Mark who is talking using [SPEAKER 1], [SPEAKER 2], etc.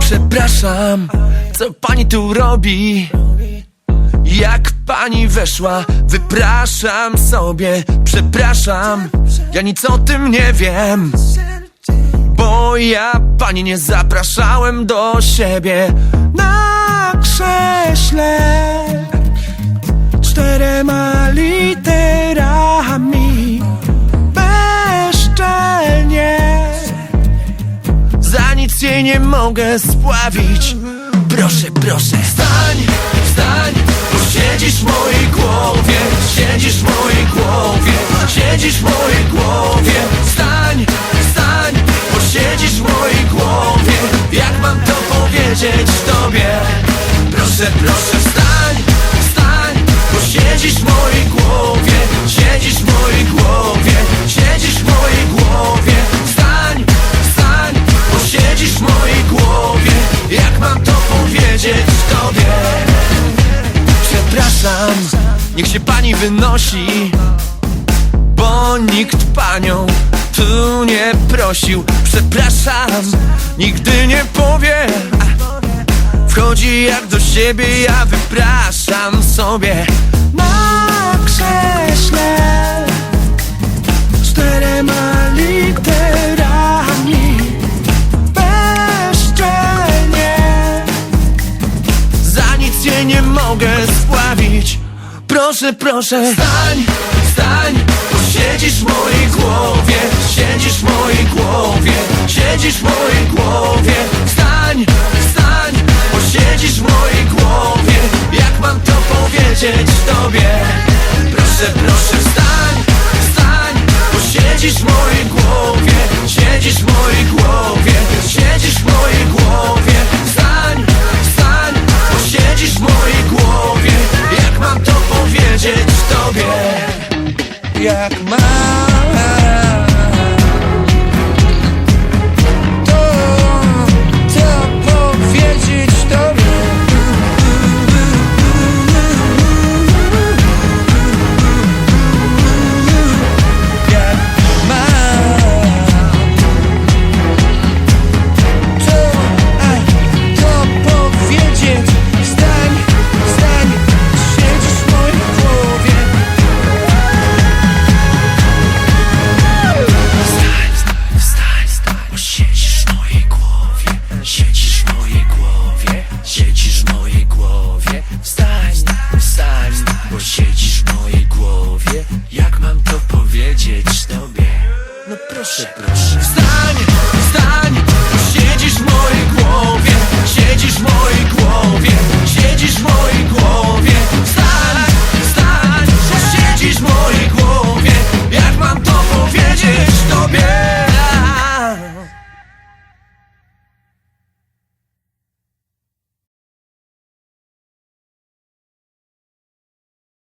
[SPEAKER 1] Przepraszam, co pani tu robi? Jak pani weszła, wypraszam sobie, przepraszam, ja nic o tym nie wiem. Bo ja pani nie zapraszałem do siebie na krześle Nie mogę spławić. Proszę, proszę, wstań, wstań, bo siedzisz w mojej głowie, siedzisz w mojej głowie, siedzisz w mojej głowie. Wstań, wstań, bo siedzisz w mojej głowie. Jak mam to powiedzieć tobie? Proszę, proszę, wstań, wstań, bo siedzisz w mojej głowie, Przepraszam, niech się pani wynosi, bo nikt panią tu nie prosił. Przepraszam, nigdy nie powie. Wchodzi jak do siebie, ja wypraszam sobie Proszę, proszę, wstań, wstań, bo siedzisz w mojej głowie, siedzisz w mojej głowie, siedzisz w mojej głowie. Wstań, wstań, bo siedzisz w mojej głowie. Jak mam to powiedzieć tobie? Proszę, proszę, wstań, wstań, bo siedzisz w mojej głowie, Jak proszę, proszę. Wstań, wstań. Siedzisz w mojej głowie Siedzisz w mojej głowie.